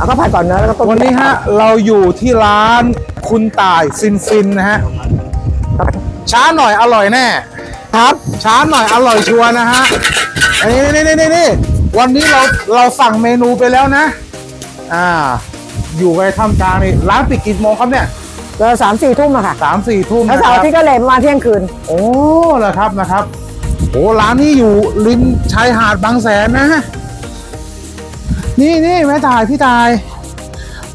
เอาข้าวผัดก่อนเนื้อแล้วก็ต้มวันนี้ฮะเราอยู่ที่ร้านคุณต่ายฟินฟินนะฮะช้าหน่อยอร่อยแน่ ครับช้าหน่อยอร่อยชัวร์นะฮะนี่นี่นี่นี่นี่วันนี้เราเราสั่งเมนูไปแล้วนะ อ่า อยู่ไปทำกลางนี่ร้านปิดกี่โมงครับเนี่ยเจอสามสี่ทุ่มอะค่ะสามสี่ทุ่มแล้วนะคเสาร์รับอาที่ก็เลยประมาณเที่ยงคืน โอ้นะครับนะครับโอ้ร้านนี้อยู่ริมชายหาดบางแสนนะ นี่นี่แม่ตายพี่ตาย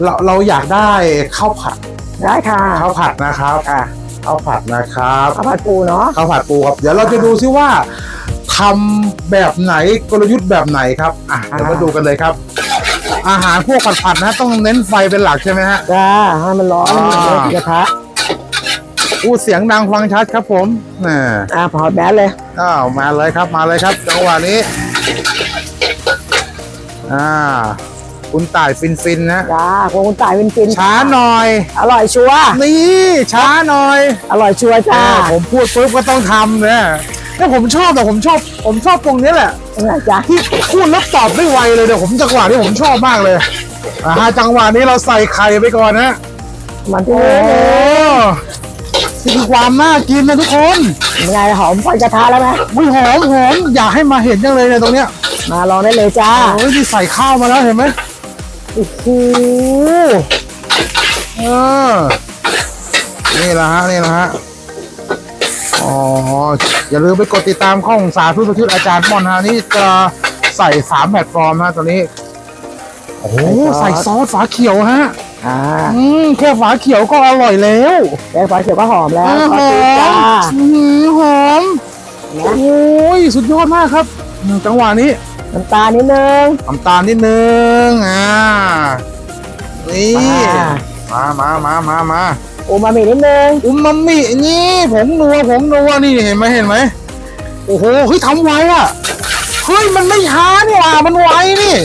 เราเราอยากได้ข้าวผัดได้ค่ะข้าวผัดนะครับอะข้าวผัดนะครับข้าวผัดปูเนาะข้าวผัดปูครับเดี๋ยวเราจะดูซิว่าทำแบบไหนกลยุทธ์แบบไหนครับอะเดี๋ยวมาดูกันเลยครับ อาหารพวกผัดๆนะ ต้องเน้นไฟเป็นหลักใช่ไหมฮะจ้าให้มันร้อนให้มันเดือดกระทะอู้เสียงดังฟังชัดครับผมน่ะอ่าพอแบสเลยอ้าวมาเลยครับมาเลยครับจังหวะนี้ อ่า คุณต่ายฟินฟินๆนะ จ้าคงคุณต่ายเป็นฟินช้าหน่อย อร่อยชัวร์นี่ช้าหน่อยอร่อยชัวร์จ้าอ่าผมพูดปุ๊บก็ต้องทำนะแล้วผมชอบแต่ผมชอบ ผมชอบตรงนี้แหละ เนี่ยจ้าที่พูดแล้วตอบได้ไวเลยเดี๋ยวผมจังหวะนี้ผมชอบมากเลยอ่าจังหวะนี้เราใส่ไข่ไปก่อนนะ มันที่โอ้นี่นี่คือความน่ากินนะทุกคน เป็นไงหอมไฟกระทะแล้วไหมวิหอมหอมอยากให้มาเห็นจังเลยเนี่ยตรงเนี้ย มาลองได้เลยจ้าโอ้ยนี่ใส่ข้าวมาแล้วเห็นไหมโอ้โหเออนี่แหละฮะนี่แหละฮะอ๋ออย่าลืมไปกดติดตามข้องสาธุประชุดอาจารย์มอนฮะนี่จะใส่สามแพลตฟอร์มนะตอนนี้โอ้โหใส่ซอสฝาเขียวฮะอ่าอืมแค่ฝาเขียวก็อร่อยแล้วแกงไฟเขียวก็หอมแล้วอื้อขอหตีอจ้ามอื้อหือหอมนะโอ้ยสุดยอดมากครับอืมจังหวะนี้ น้ำตาลนิดนึง น้ำตาลนิดนึงอ่านี่มามามามามามาอูมามินิดนึงอุมมามินี่ผงนัวผงนัวนี่เห็นไหมเห็นไหมโอ้โหเฮ้ยทำไวอะเฮ้ยมันไม่ช้านี่หว่ามันไวนี่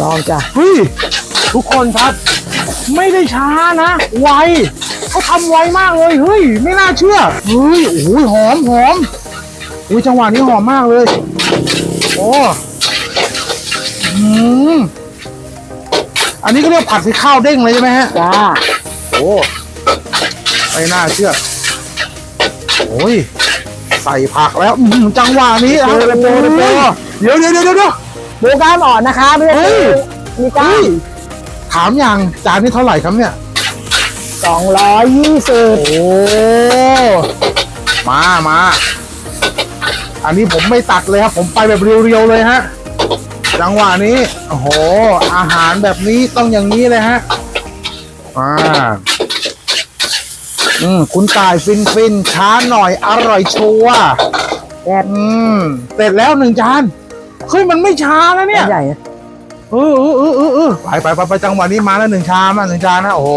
ลองจ้ะเฮ้ยทุกคนครับ ไม่ได้ช้านะ ไวเขาทำไวมากเลยเฮ้ยไม่น่าเชื่อเฮ้ยโอ้ยหอมหอมอุ้ยจังหวะนี้หอมมากเลย โอ้อื มอันนี้ก็เรียกผัดที่ข้าวเด้งเลยใช่ไหมฮะ จ้าโอ้ไม่น่าเชื่อ โอ้ย ใส่ผักแล้วอื้อหือจังหวะนี้ครับโปรเลยโปรเลยโปรเดี๋ยวเดี๋ยวเดี๋ยวเดี๋ยว หมูกล้ามอ่อนนะคะไม่ใช่เฮ้ยมีกล้าเฮ้มยถามอย่างจานนี้เท่าไหร่ครับเนี่ย สองร้อยยี่สิบโอ้ มามา อันนี้ผมไม่ตัดเลยครับ ผมไปแบบเรียวๆเลยฮะ จังหวะนี้ โอ้โห อาหารแบบนี้ต้องอย่างนี้เลยฮะอ่าอืมคุณตายฟินฟินช้าหน่อยอร่อยชัวร์แซ่บอืมเสร็จแล้วหนึ่งจานเฮ้ยมันไม่ช้านะเนี่ย ใหญ่นะเออเออเออเออเออไปไปไปไปจังหวะนี้มาแล้วหนึ่งชามอะหนึ่งจานนะโอ้โห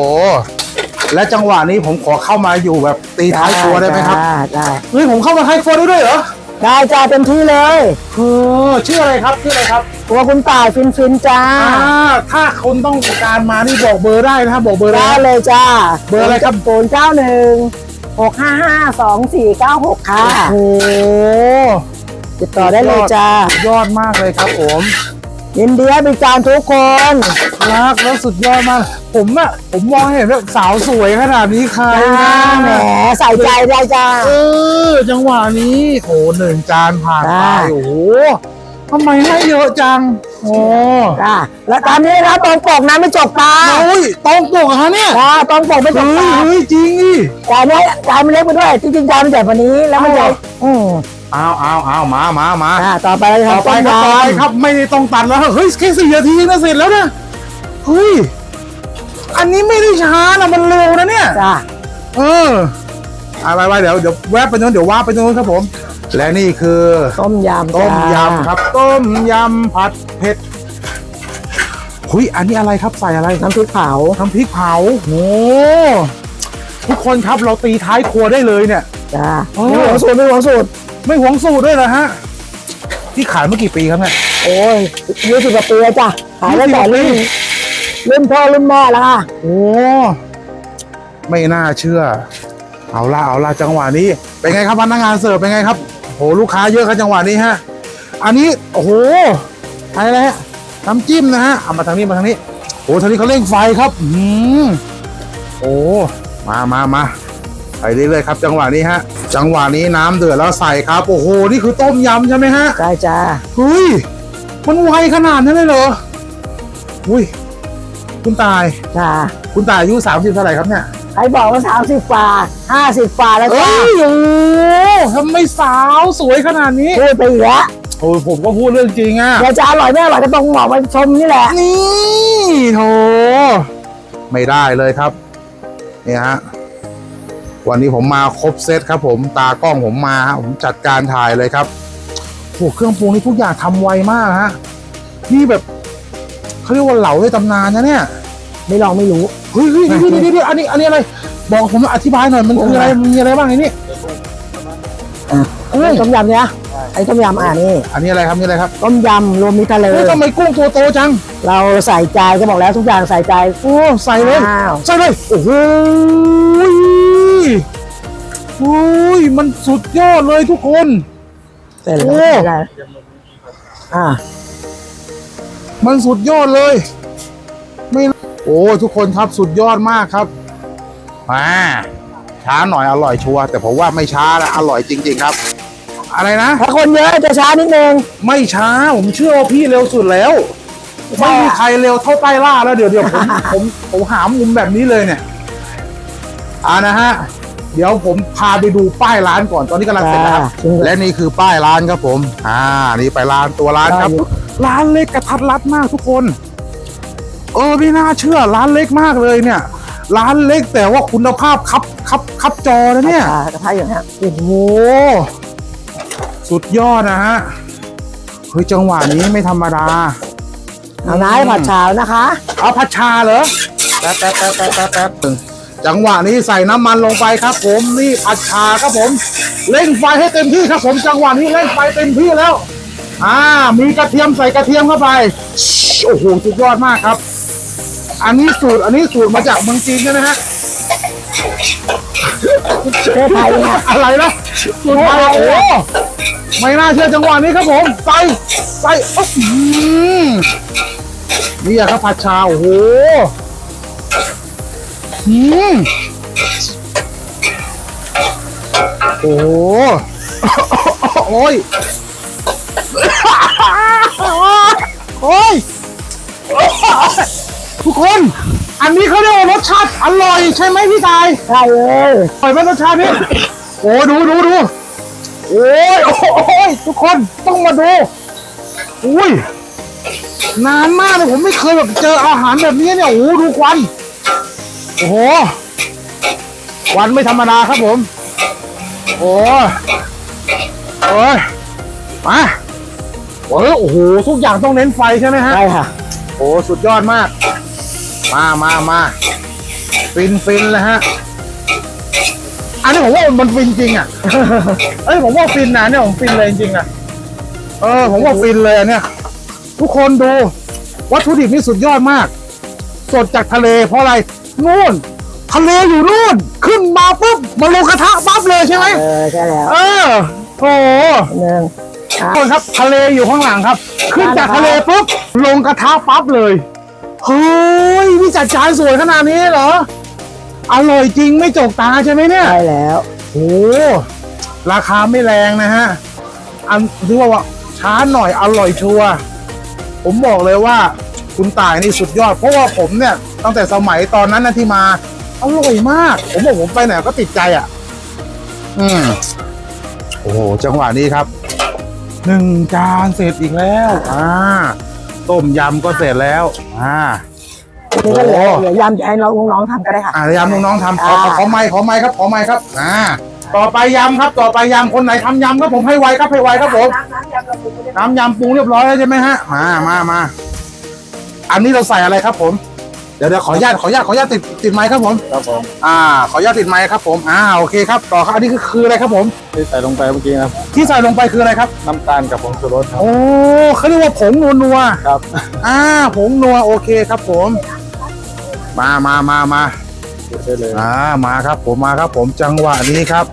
และจังหวะนี้ผมขอเข้ามาอยู่แบบตีท้ายครัวได้ไหมครับ ได้ เฮ้ยผมเข้ามาท้ายครัวได้ด้วยเหรอ ได้จ้าเต็มที่เลยเออชื่ออะไรครับชื่ออะไรครับตัวคุณต่ายฟินฟินจ้าอ่าถ้าคนต้องการมานี่บอกเบอร์ได้นะครับบอกเบอร์ได้ได้เลยจ้าเบอร์อะไรครับศูนย์เก้าหนึ่งหกห้าห้าสองสี่เก้าหกค่ะโอ้โหติดต่อได้เลยจ้ายอดมากเลยครับผม ยินดีให้บริการทุกคนรักแล้วสุดยอดมาก ผมอะผมมองเห็นแบบสาวสวยขนาดนี้ใครจ้านะแหมใส่ใจได้จ้าเออจังหวะนี้โอ้หนึ่งจานผ่านไปจ้าโอ้โหทำไมให้เยอะจัง โอ้จ้าแล้วตามนี้นะตรงปกนะไม่จกตาโอ้ยตรงปกเหรอฮะเนี่ยจ้าตรงปกไม่จเฮ้กยตาเฮ้ยจริงดิจานนี้จานมันเล็กไปด้วย จริงๆจานมันใหญ่กว่านี้แล้วมันใหญ่อ้าวอืม เอาเอาเอามามามาอ่าต่อไปเราจะต่อทำไปต้มครับต่อไปยำครับไม่ได้ต้องตัดแล้วเฮ้ยแค่สี่นาทีนะเสร็จแล้วนะเฮ้ยอันนี้ไม่ได้ช้านะมันเร็วนะเนี่ย จ้าเอออะไรไปเดี๋ยวเดี๋ยวแวะไปโน้นเดี๋ยวว่าไปโน้นครับผม และนี่คือต้มยำต้มจ้ายำครับ ต้มยำผัดเผ็ดหุยอันนี้อะไรครับใส่อะไรน้ำพริกเผาน้ำพริกเผาโอ้ทุกคนครับเราตีท้ายครัวได้เลยเนี่ย จ้าโอ้ไม่หวงสูตรไม่หวงสูตร ไม่หวงสูตรด้วยนะฮะ ที่ขายเมื่อกี่ปีครับเนี่ยโอ้ยยี่สิบกว่าปีแล้วจ้ะขายตั้งแต่20กว่าปีรุ่นรุ่นพ่อรุ่นแม่แล้วค่ะโอ้ไม่น่าเชื่อ เอาละเอาละจังหวะนี้ เป็นไงครับพนักงานเสิร์ฟเป็นไงครับโหลูกค้าเยอะครับจังหวะนี้ฮะ อันนี้โอ้โหอะไรนะฮะน้ำจิ้มนะฮะเอามาทางนี้มาทางนี้โอ้ทีนี้เขาเร่งไฟครับ อืมโอ้มามามา ไปเรื่อยๆครับจังหวะนี้ฮะ จังหวะนี้น้ำเดือดแล้วใส่ครับ โอ้โห นี่คือต้มยำใช่ไหมฮะใช่จ้าเฮ้ย มันไวขนาดนั้นเลยเหรอ อุ้ย คุณตายจ้าคุณตายอายุสามสิบเท่าไหร่ครับเนี่ยใครบอกว่าสามสิบฝ่าห้าสิบฝ่าแล้วเอ้จ้ายโอ้ทำไมสาวสวยขนาดนี้พูดไปอีกแล้วโอ้ยผมก็พูดเรื่องจริงอะเดี๋ยวจะอร่อยไม่อร่อยก็ต้องบอกมาชมนี่แหละ นี่โถไม่ได้เลยครับ เนี่ยฮะ วันนี้ผมมาครบเซตครับผมตากล้องผมมาฮะผมจัดการถ่ายเลยครับโอ้เครื่องปรุงนี่ทุกอย่างทำไวมากฮะนี่แบบเขาเรียกว่าเหลาในตำนานนะเนี่ย ไม่ลองไม่รู้เฮ้ยเฮ้ยเดี๋ยวเดี๋ยวเดี๋ยวอันนี้อันนี้อะไร บอกผมอธิบายหน่อยมันคืออะไรมันมีอะไรบ้างในนี้เอ้ยต้มยำเนี่ยไอ้ต้มยำอ่านี่อันนี้อะไรครับนี่อะไรครับต้มยำรวมมิตรทะเลเฮ้ยทำไมกุ้งตัวโตจัง เราใส่ใจก็บอกแล้วทุกอย่างใส่ใจโอ้ใส่เลยอ้าวใส่เลยโอ้โห โอ้ย มันสุดยอดเลยทุกคน เสร็จแล้วโอ้ใส่อ่า มันสุดยอดเลย ไม่ โอ้ทุกคนครับสุดยอดมากครับมาช้าหน่อยอร่อยชัวร์แต่ผมว่าไม่ช้าแล้วอร่อยจริง ๆ ครับ อะไรนะถ้าคนเยอะจะช้านิดนึงไม่ช้าผมเชื่อว่าพี่เร็วสุดแล้ว ไม่มีใครเร็วเท่าใต้ล่าแล้วเดี๋ยวเดี๋ยวผมผมผมหามุมแบบนี้เลยเนี่ย อ่านะฮะ เดี๋ยวผมพาไปดูป้ายร้านก่อนตอนนี้กำลังเสร็จแล้วครับจริงเหรอและนี่คือป้ายร้านครับผม อ่า นี่ไปร้านตัวร้านครับได้อยู่ร้านเล็กกระทัดรัดมากทุกคน เออไม่น่าเชื่อร้านเล็กมากเลยเนี่ย ร้านเล็กแต่ว่าคุณภาพครับครับครับจอนะเนี่ย อ่ากระทะอย่างเงี้ยโอ้โห สุดยอดนะฮะ เฮ้ยจังหวะนี้ไม่ธรรมดา เอาน้ำผัดชานะคะ เอาผัดชาเหรอ แป๊บแป๊บแป๊บแป๊บแป๊บแป๊บหนึ่ง จังหวะนี้ใส่น้ำมันลงไปครับผมนี่ผัดชาครับผมเร่งไฟให้เต็มที่ครับผมจังหวะนี้เร่งไฟเต็มที่แล้ว อ่า มีกระเทียมใส่กระเทียมเข้าไปโอ้โหสุดยอดมากครับ อันนี้สูตรอันนี้สูตรมาจากเมืองจีนใช่ไหมฮะเทศไทยเนี่ยอะไรนะสูตรไทยโอ้โหไม่น่าเชื่อจังหวะนี้ครับผมใส่ใส่อ๊ะอืมนี่อะครับผัดชาโอ้โห อืมโอ้โหโอ้ยโอ้ยทุกคน อันนี้เขาเรียกว่ารสชาติอร่อยใช่ไหมพี่ตายใช่เลยปล่อยไหมรสชาตินี่โอ้ดูดูดูโอ้ยโอ้ยทุกคนต้องมาดูอุ้ยนานมากเลยผมไม่เคยแบบเจออาหารแบบนี้เนี่ยโอ้โหดูควัน โอ้โหควันไม่ธรรมดาครับผม โอ้ยโอ้ยมาโอ้ยโอ้โห ทุกอย่างต้องเน้นไฟใช่ไหมฮะ ใช่ค่ะ โอ้สุดยอดมาก มามามาฟินฟินเลยฮะ อันนี้ผมว่ามันฟินจริงอะ เอ้ยผมว่าฟินนะเนี่ยผมฟินเลยจริงๆอะ เออ ผมว่าฟินเลยอันเนี่ย ทุกคนดู วัตถุดิบนี่สุดยอดมาก สดจากทะเลเพราะอะไร นู่น ทะเลอยู่นู่น ขึ้นมาปุ๊บมาลงกระทะปั๊บเลยใช่ไหมเออใช่แล้วเออโอ้โหหนึ่งอะทุกคนครับ ทะเลอยู่ข้างหลังครับ ขึ้นจากทะเลปุ๊บลงกระทะปั๊บเลยเฮ้ยนี่จัดจานสวยขนาดนี้เหรออร่อยจริงไม่จกตาใช่ไหมเนี่ยใช่แล้วโอ้ราคาไม่แรงนะฮะอันถือว่าว่าช้าหน่อยอร่อยชัวร์ผมบอกเลยว่าคุณต่ายนี่สุดยอด เพราะว่าผมเนี่ย ตั้งแต่สมัยตอนนั้นนะที่มาอร่อยมาก ผมบอกผมไปไหนก็ติดใจอะ อืมโอ้โหจังหวะนี้ครับหนึ่งจานเสร็จอีกแล้ว อ่า ต้มยำก็เสร็จแล้ว อ่านี่ก็เหลือโอ้เดี๋ยวยำจะให้น้องน้องๆทำก็ได้ค่ะอ่ายำน้องๆทำขอขออ่าขอไม้ขอไม้ครับ ขอไม้ครับ อ่า ต่อไปยำครับ ต่อไปยำคนไหนทำยำครับผมให้ไวครับให้ไวครับผมน้ำยำปรุงเรียบร้อยแล้วใช่ไหมฮะ มามามาอันนี้เราใส่อะไรครับผม เดี๋ยวเดี๋ยวขออนุญาตขออนุญาตขออนุญาตติดติดไม้ครับผม ครับผมอ่า ขออนุญาตติดไม้ครับผมอ่าโอเคครับต่อครับอันนี้คือคืออะไรครับผม ที่ใส่ลงไปเมื่อกี้นะครับที่ใส่ลงไปคืออะไรครับ น้ำตาลกับผงชูรสครับโอ้เขาเรียกว่าผงนัวนัวครับๆอ่าผงนัวโอเคครับผม มามามามาได้เลยอ่ามาครับผมมาครับผมจังหวะนี้ครับ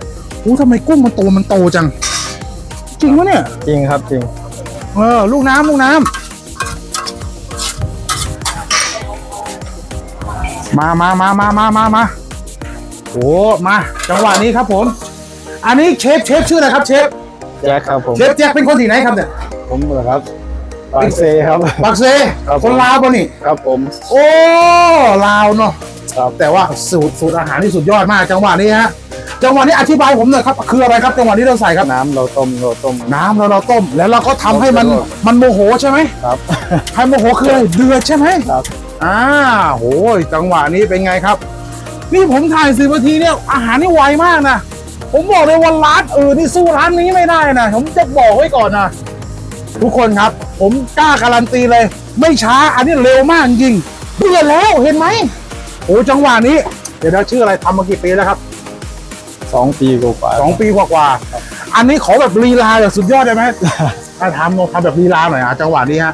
อู้ทำไมกุ้งมันโตมันโตจัง จริงวะเนี่ย จริงครับจริง เออลูกน้ำลูกน้ำ มามามามามามามาโอ้มาจังหวะนี้ครับผม อันนี้เชฟเชฟชื่ออะไรครับเชฟแจ็คครับผมเชฟแจ็คเป็นคนที่ไหนครับเนี่ยผมเหรอครับปากเซครับ ปักเซครับผม คนลาวปะนี่ ครับผม โอ้ลาวเนาะครับ แต่ว่าสูตรสูตรอาหารที่สุดยอดมากจังหวะนี้ฮะจังหวะนี้อธิบายผมหน่อยครับคืออะไรครับจังหวะนี้เราใส่ครับ น้ำเราต้มเราต้ม น้ำเราเราต้ม แล้วเราก็ทำให้มันครับมันโมโหใช่ไหมครับ ให้โมโหคืออะไรเดือดใช่ไหมครับ อ่าโหยจังหวะนี้เป็นไงครับ นี่ผมถ่ายสิบนาทีเนี่ยอาหารนี่ไวมากนะผมบอกเลยว่าร้านอื่นนี่สู้ร้านนี้ไม่ได้นะผมจะบอกไว้ก่อนนะทุกคนครับ ผมกล้าการันตีเลย ไม่ช้าอันนี้เร็วมากจริงเดือดแล้วเห็นไหมโอ้จังหวะนี้ เดี๋ยวนะชื่ออะไรทำมากี่ปีแล้วครับสองปีกว่าๆสองปีกว่าๆอันนี้ขอแบบลีลาแบบสุดยอดได้ไหมถ้าทำลองทำแบบลีลาหน่อยอะจังหวะนี้ฮะ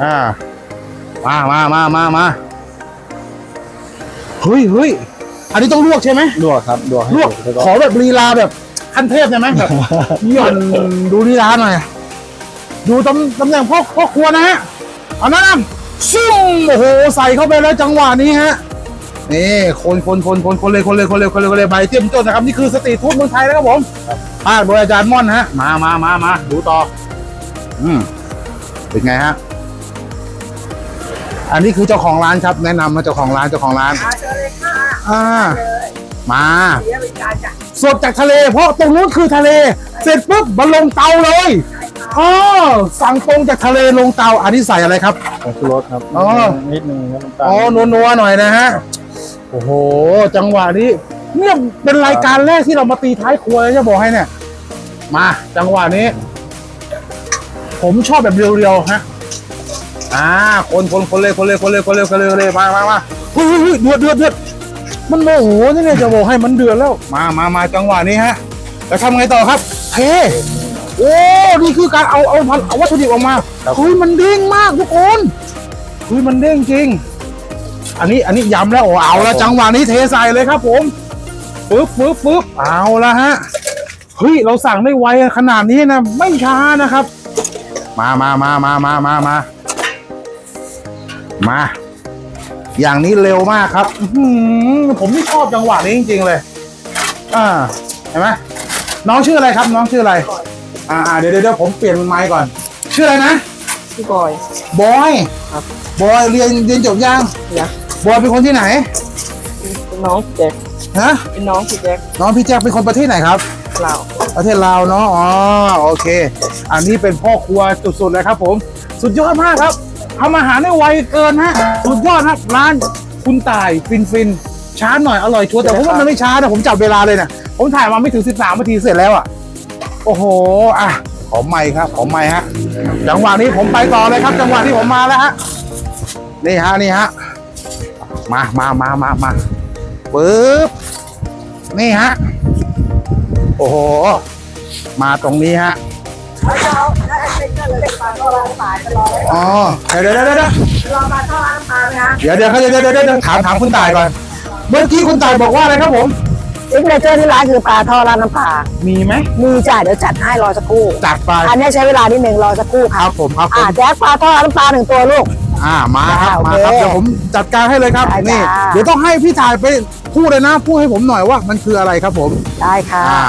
อ่า มามามามามาเฮ้ยเฮ้ยอันนี้ต้องลวกใช่ไหมลวกครับลวกให้ลวกสุแล้วก็ขอแบบลีลาแบบขั้นเทพได้ไหมแบบหย่อนดูลีลาหน่อยดูตำตำแหน่งพ่อพ่อครัวนะฮะเอาน้ำซุ่มโอ้โหใส่เข้าไปแล้วจังหวะนี้ฮะนี่คนคนคนคนคนเลยคนเลยคนเลยคนเลยคนเลยใบเตรียมต้นนะครับนี่คือสตรีทฟู้ดเมืองไทยนะครับผมภาคโดยอาจารย์ม่อนฮะ มามามามาดูต่อ อืมเป็นไงฮะ อันนี้คือเจ้าของร้านครับ แนะนำมาเจ้าของร้านเจ้าของร้านเชิญเลยค่ะอ่ามาเสียบริการจ้ะสดจากทะเล เพราะตรงนู้นคือทะเล เสร็จปุ๊บมาลงเตาเลยอ๋อสั่งตรงจากทะเลลงเตา อันนี้ใส่อะไรครับ ผงชูรสครับอ๋อ นิดนึงน้ำตาลอ๋อนัวๆหน่อยนะฮะ โอ้โห จังหวะนี้เนี่ยเป็นรายการแรกที่เรามาตีท้ายครัวเลยจะบอกให้เนี่ย มา จังหวะนี้ ผมชอบแบบเรียวๆฮะ อ่าคนคนคนเลยคนเลยคนเลยคนเลยคนเลยคนเลยมามามาเฮ้ยเฮ้ยเฮ้ยเดือดเดือดเดือดมันโมโหนี่เนี่ยจะบอกให้มันเดือดแล้ว มามามาจังหวะนี้ฮะแล้วทำไงต่อครับเทโอ้นี่คือการเอาเอาเอาวัตถุดิบออกมาเฮ้ยมันเด้งมากทุกคนเฮ้ยมันเด้งจริง อันนี้อันนี้ย้ำแล้วโอ้เอาละจังหวะนี้เทใส่เลยครับผมปึ๊บปึ๊บปึ๊บเอาละฮะเฮ้ยเราสั่งได้ไวขนาดนี้นะไม่ช้านะครับ มามามามามามามา มา อย่างนี้เร็วมากครับอื้อหือผมนี่ชอบจังหวะนี้จริง ๆ เลย อ่าเห็นไหมน้องชื่ออะไรครับ น้องชื่ออะไร อ่าอ่าเดี๋ยวเดี๋ยวเดี๋ยวผมเปลี่ยนไมค์ก่อน ชื่ออะไรนะพี่บอย บอยครับบอยเรียนเรียนจบยังนะบอยเป็นคนที่ไหนเป็นน้องพี่แจ็คฮะเป็นน้องพี่แจ็คน้องพี่แจ็คเป็นคนประเทศไหนครับเราประเทศลาวเนาะอ๋อโอเค อันนี้เป็นพ่อครัวสุดๆเลยครับผม สุดยอดมากครับ ทำอาหารได้ไวเกินฮะสุดยอดครับร้านคุณต่ายฟินฟินช้าหน่อยอร่อยชัวร์แต่ผมว่ามันไม่ช้านะผมจับเวลาเลยนะผมถ่ายมาไม่ถึง 13นาทีเสร็จแล้วอะโอ้โหอะขอไมค์ครับขอไมค์ฮะจังหวะนี้ผมไปต่อเลยครับ จังหวะที่ผมมาแล้วฮะนี่ฮะนี่ฮะมามามามามาปึ๊บนี่ฮะโอ้โห มาตรงนี้ฮะเราจะเอาได้ไอ้เซ็กเกอร์เลยปลาท่อร้านปลาจะรอไว้อ๋อเดี๋ยวเดี๋ยวเดี๋ยวเดี๋ยวรอปลาท่อร้านปลาไหมฮะเดี๋ยวเดี๋ยวเดี๋ยวเดี๋ยวเดี๋ยวถามถามคุณต่ายก่อน เมื่อกี้คุณต่ายบอกว่าอะไรครับผมซิกเนเจอร์ที่ร้านคือปลาท่อร้านน้ำปลา มีไหม มีจ่ายเดี๋ยวจัดให้รอสักครู่ จัดไป อันนี้ใช้เวลานิดหนึ่งรอสักครู่คครัรับบผมครับผอ่ามแจ็คปลาท่อร้านน้ำปลาหนึ่งตัวลูก อ่ามาครับโอมาเคครับเดี๋ยวผมจัดการให้เลยครับได้นี่จ้าเดี๋ยวต้องให้พี่ถ่ายไปพูดเลยนะพูดให้ผมหน่อยว่ามันคืออะไรครับผม ได้ค่ะอ่า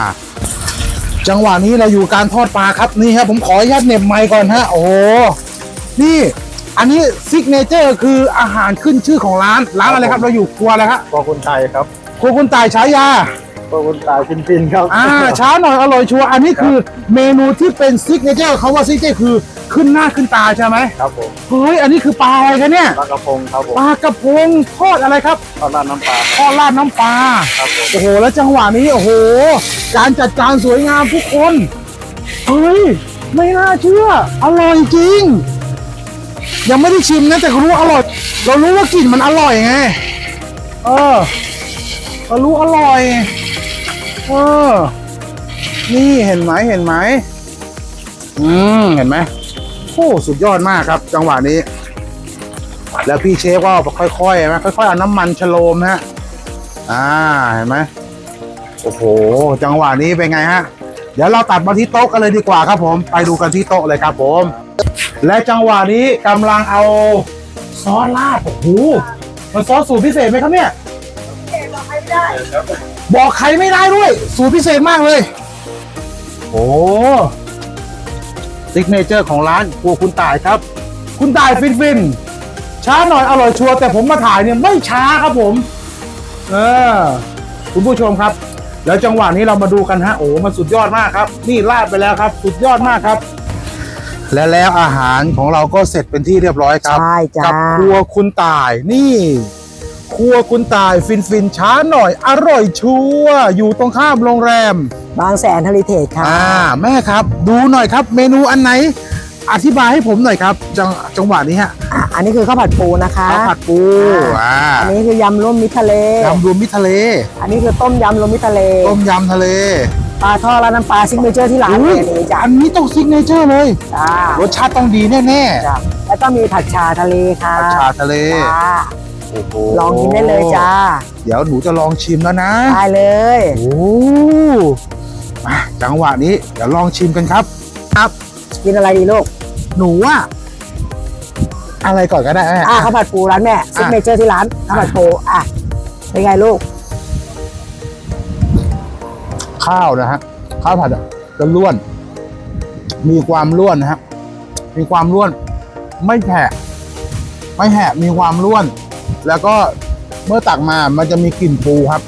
จังหวะนี้เราอยู่การทอดปลาครับนี่ครับผมขออนุญาตเหน็บไมค์ก่อนฮะโอ้โหนี่อันนี้ซิกเนเจอร์คืออาหารขึ้นชื่อของร้านร้านอะไรครับ เราอยู่ครัวอะไรครับพอคนไทยครับครัวคุณต่ายฉายาพอคนไทยฟินฟินๆครับอ่าช้าหน่อยอร่อยชัวร์อันนี้คือเมนูที่เป็นซิกเนเจอร์เขาว่าซิกเนเจอร์คือ ขึ้นหน้าขึ้นตาใช่ไหมครับผมเฮ้ยอันนี้คือปลาอะไรคะเนี่ยปลากระพงครับผมปลากระพงทอดอะไรครับทอดราดน้ำปลาทอดราดน้ำปลาครับผมโอ้โหแล้วจังหวะนี้โอ้โห การจัดจานสวยงามทุกคนเฮ้ยไม่น่าเชื่ออร่อยจริง ยังไม่ได้ชิมนะแต่รู้ว่าอร่อย เรารู้ว่ากลิ่นมันอร่อยไงเออเรารู้อร่อยเออนี่เห็นไหมเห็นไหมอืมเห็นไหม โอ้สุดยอดมากครับ จังหวะนี้ แล้วพี่เชฟก็ค่อยๆนะค่อยๆเอาน้ำมันชโลมนะฮะอ่าเห็นไหมโอ้โห จังหวะนี้เป็นไงฮะ เดี๋ยวเราตัดมาที่โต๊ะกันเลยดีกว่าครับผม ไปดูกันที่โต๊ะเลยครับผม และจังหวะนี้กำลังเอาซอสราด โอ้โห มันซอสสูตรพิเศษไหมครับเนี่ย บอกใครไม่ได้ด้วย สูตรพิเศษมากเลย โอ้ ซิกเนเจอร์ของร้านครัวคุณต่ายครับ คุณต่ายฟินฟินช้าหน่อยอร่อยชัวร์แต่ผมมาถ่ายเนี่ยไม่ช้าครับผมเออคุณผู้ชมครับ แล้วจังหวะนี้เรามาดูกันฮะโอ้มันสุดยอดมากครับ นี่ลาดไปแล้วครับ สุดยอดมากครับ และแล้วอาหารของเราก็เสร็จเป็นที่เรียบร้อยครับใช่จ้ากับครัวคุณตายนี่ ครัวคุณตายฟินฟินช้าหน่อย อร่อยชัวร์อยู่ตรงข้ามโรงแรม บางแสนทะเลเทศค่ะอ่าแม่ครับ ดูหน่อยครับเมนูอันไหน อธิบายให้ผมหน่อยครับ จังจังหวะนี้ฮะอะอันนี้คือข้าวผัดปูนะคะข้าวผัดปูอ่าอันนี้คือยำรวมมิตรทะเลยำรวมมิตรทะเล อันนี้คือต้มยำรวมมิตรทะเลต้มยำทะเลปลาทอดราดน้ำปลาซิกเนเจอร์ที่ร้านอุ๊เลยยนี่จ้ะอันนี้ต้องซิกเนเจอร์เลยจ้ารสชาติต้องดีแน่จ้ะแล้วก็มีผัดชาทะเลค่ะๆผัดชาทะเลจ้า โอ้โหลองกินได้เลยจ้า เดี๋ยวหนูจะลองชิมแล้วนะ ได้เลย โอ้มาจังหวะนี้เดี๋ยวลองชิมกันครับ ครับ กินอะไรดีลูก หนูว่าอะไรก่อนก็ได้แม่อะข้าวผัดปูร้านแม่ซิกเนเจอร์ที่ร้านข้าวผัดปูอะเป็นไงลูก ข้าวนะฮะข้าวผัดอะจะล้วน มีความล้วนนะฮะมีความล้วน ไม่แฉะไม่แหะมีความล้วน แล้วก็เมื่อตักมามันจะมีกลิ่นปูครับ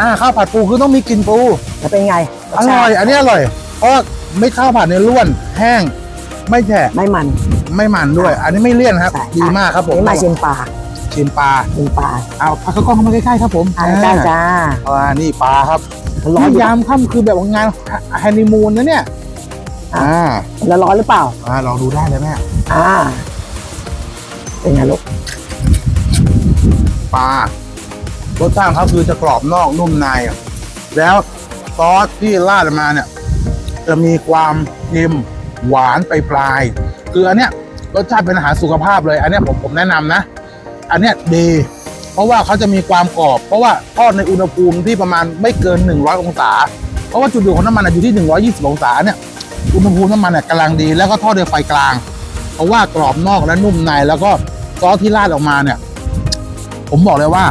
อ่าข้าวผัดปูคือต้องมีกลิ่นปูแล้วเป็นไงอร่อยอันนี้อร่อยเพราะว่าไม่ข้าวผัดเนี่ยล้วนแห้ง ไม่แฉะไม่มัน ไม่มันด้วย อันนี้ไม่เลี่ยนครับใช่ดีมากครับผมอันนี้มาชิมปลาชิมปลาชิมปลาเอาพักกล้องเข้ามาใกล้ๆครับผมอะได้จ้าอ่านี่ปลาครับร้อนนี่อยู่ยามค่ำคือแบบว่างานฮันนีมูนนะเนี่ยอะอ่า แล้วร้อนหรือเปล่า อ่าลองดูได้เลยแม่อ่าเป็นไงลูก ปลารสชาติเขาคือจะกรอบนอกนุ่มใน แล้วซอสที่ราดมาเนี่ย จะมีความเค็มหวานไปปลาย คืออันเนี้ยรสชาติเป็นอาหารสุขภาพเลย อันเนี้ยผมผมแนะนำนะ อันเนี้ยดี เพราะว่าเขาจะมีความกรอบ เพราะว่าทอดในอุณหภูมิที่ประมาณไม่เกิน 100 องศา เพราะว่าจุดเด่นของน้ำมันอะอยู่ที่ 120 องศาเนี่ย อุณหภูมิน้ำมันเนี่ยกำลังดี แล้วก็ทอดด้วยไฟกลาง เพราะว่ากรอบนอกและนุ่มใน แล้วก็ซอสที่ราดออกมาเนี่ย ผมบอกเลยว่า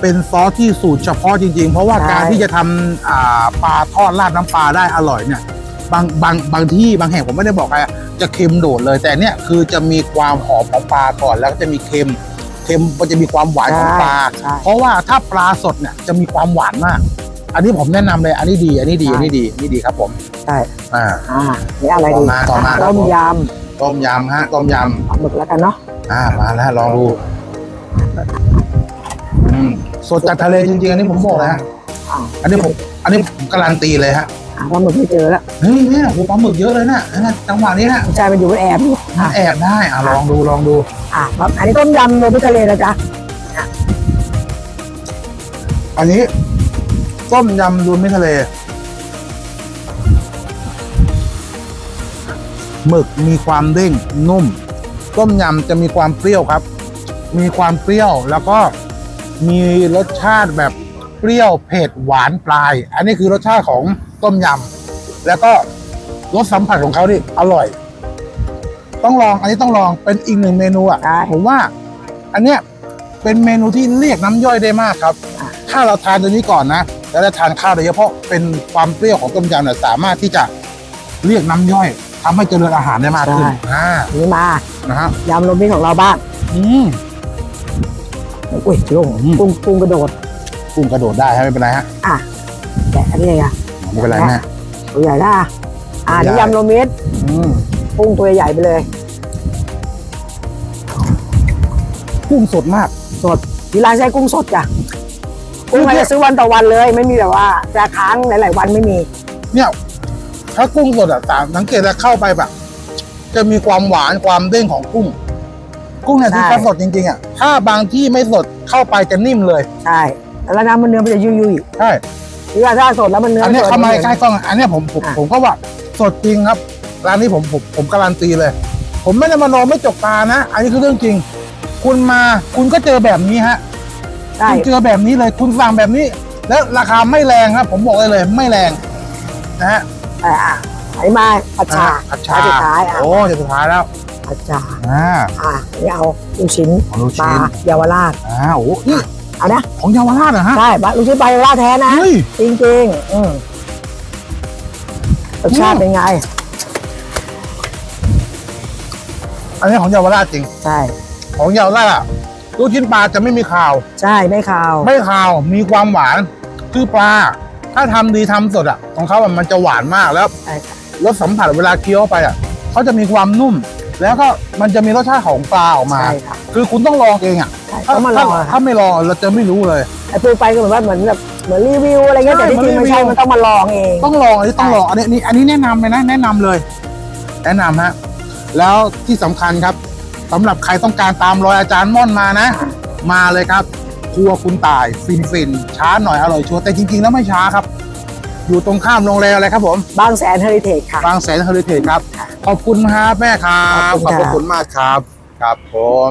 เป็นซอสที่สูตรเฉพาะจริง ๆ เพราะว่าใช่ การที่จะทำอ่าปลาทอดราดน้ำปลาได้อร่อยเนี่ย บางบางบางที่บางแห่งผมไม่ได้บอกใครอะจะเค็มโดดเลย แต่เนี่ยคือจะมีความหอมของปลาก่อนแล้วก็จะมีเค็มเค็มมันจะมีความหวานของปลา ใช่ เพราะว่าถ้าปลาสดเนี่ยจะมีความหวานมาก อันนี้ผมแนะนำเลย อันนี้ดี อันนี้ดีอันนี้ดี อันนี้ดีครับผม ใช่อ่า อ่านี่อะไรดีต่อมาต่อมา ต้มยต้มยำฮะ ต้มยำปลาหมึกแล้วกันเนาะำอ่า มาแล้วลองดูอืม สดจากทะเลจริงๆ อันนี้ผมบอกเลยฮะอ่าอันนี้ผมอันนี้ผมการันตีเลยฮะอ่าปลาหมึกไม่เจอแล้วเฮ้ยเนี่ยโหปลาหมึกเยอะเลยนะนะจังหวะนี้นะใช่มันอยู่บนแอบอยู่มัอะนแอบได้อะลองดูลองดูอะครับอันนี้ต้มยำรวมมิตรทะเลนะจ๊ะอันนี้ต้มยำรวมมิตรทะเลหมึกมีความเด้งนุ่ม ต้มยำจะมีความเปรี้ยวครับ มีความเปรี้ยวแล้วก็ มีรสชาติแบบเปรี้ยวเผ็ดหวานปลาย อันนี้คือรสชาติของต้มยำแล้วก็รสสัมผัสของเขานี่อร่อย ต้องลองอันนี้ต้องลองเป็นอีกหนึ่งเมนูอะใช่ผมว่า อันเนี้ยเป็นเมนูที่เรียกน้ำย่อยได้มากครับอะถ้าเราทานตัวนี้ก่อนนะแล้วจะทานข้าวโดยเฉพาะเป็นความเปรี้ยวของต้มยำเนี่ยสามารถที่จะเรียกน้ำย่อยทำให้เจริญอาหารได้มากขึ้นอ่านี่มานะฮะยำรวมมิตรของเราบ้างอืม อุ้ยโล่งอืมกุ้งกุ้งกระโดดกุ้งกระโดดได้ฮะไม่เป็นไรฮะอะแกะอันนี้ไงไม่เป็นไรแม่ตัวใหญ่ละอะนี่ใหญ่ยำรวมมิตรอืมกุ้งตัวใหญ่ไปเลยกุ้งสดมากสดที่ร้านใช้กุ้งสดจ้ะกุ้งเราจะซื้อวันต่อวันเลย ไม่มีแบบว่าจะค้างหลาย ๆ วันไม่มี เนี่ยถ้ากุ้งสดอะตามสังเกตแล้วเข้าไปแบบจะมีความหวานความเด้งของกุ้ง กุ้งเนี่ยที่ใช่ เขาสดจริงๆอะถ้าบางที่ไม่สดเข้าไปจะนิ่มเลยใช่แล้วน้ำมันเนื้อมันจะยุ่ยใช่ๆที่ว่าถ้าสดแล้วมันเนื้ออันเนี้ยสด เข้ามามันใกล้ๆกล้องอันเนี้ยผมผมอะ ผมก็ว่าสดจริงครับร้านนี้ผมผมผมการันตีเลย ผมไม่ได้มานอนไม่จกตานะ อันนี้คือเรื่องจริง คุณมาคุณก็เจอแบบนี้ฮะ ใช่ คุณเจอแบบนี้เลยคุณสั่งแบบนี้ แล้วราคาไม่แรงครับ ผมบอกเลยเลย ไม่แรงนะฮะอะอะอันนี้มาผัดชาผัดชาสุดท้ายอะโอ้จะสุดท้ายแล้ว ออาจารย์อ่า อะนี่เอาลูกชิ้นเอาลูกชิ้ปลาน เยาวราชอ่าโอ้โหนี่เอานะของเยาวราชเหรอฮะ ใช่ปลาลูกชิ้นปลาเยาวราชแท้นะ เฮ้ย จริงๆ อืมรสชาติเป็นไง อันนี้ของเยาวราชจริง ใช่ ของเยาวราชอะลูกชิ้นปลาจะไม่มีข่าว ใช่ไม่ขาว ไม่ข่าว มีความหวาน คือปลา ถ้าทำดีทำสดอะของเขาอะมันจะหวานมากแล้ว ใช่ค่ะ รสสัมผัสเวลาเคี้ยวไปอะเขาจะมีความนุ่ม แล้วก็มันจะมีรสชาติของปลาออกมา ใช่ค่ะคือคุณต้องลองเองอะใช่ถ้าต้องมาลถ้าองอะค่ะ ถ้าไม่ลองเราจะไม่รู้เลย ไอ้พูดไปก็เหมือนว่าเหมือนแบบเหมือนรีวิวอะไรเงี้ยใช่แต่ที่จริงเหมือนไม่ใช่ รีวิว มันต้องมาลองเอง ต้องลองอันนี้ต้องใช่ลองอันนี้นี่อันนี้แนะนำเลยนะแนะนำเลย แนะนำฮะแล้วที่สำคัญครับสำหรับใครต้องการตามรอยอาจารย์ม่อนมานะ มาเลยครับ ครัวคุณตายฟินฟินช้าหน่อยอร่อยชัวร์แต่จริงๆแล้วไม่ช้าครับ อยู่ตรงข้ามโรงแรมอะไรครับผม บางแสนเฮริเทจค่ะ บางแสนเฮอริเทจครับ ขอบคุณครับแม่ครับขอบคุณขอบพระค่ะ คุณมากครับ ครับผม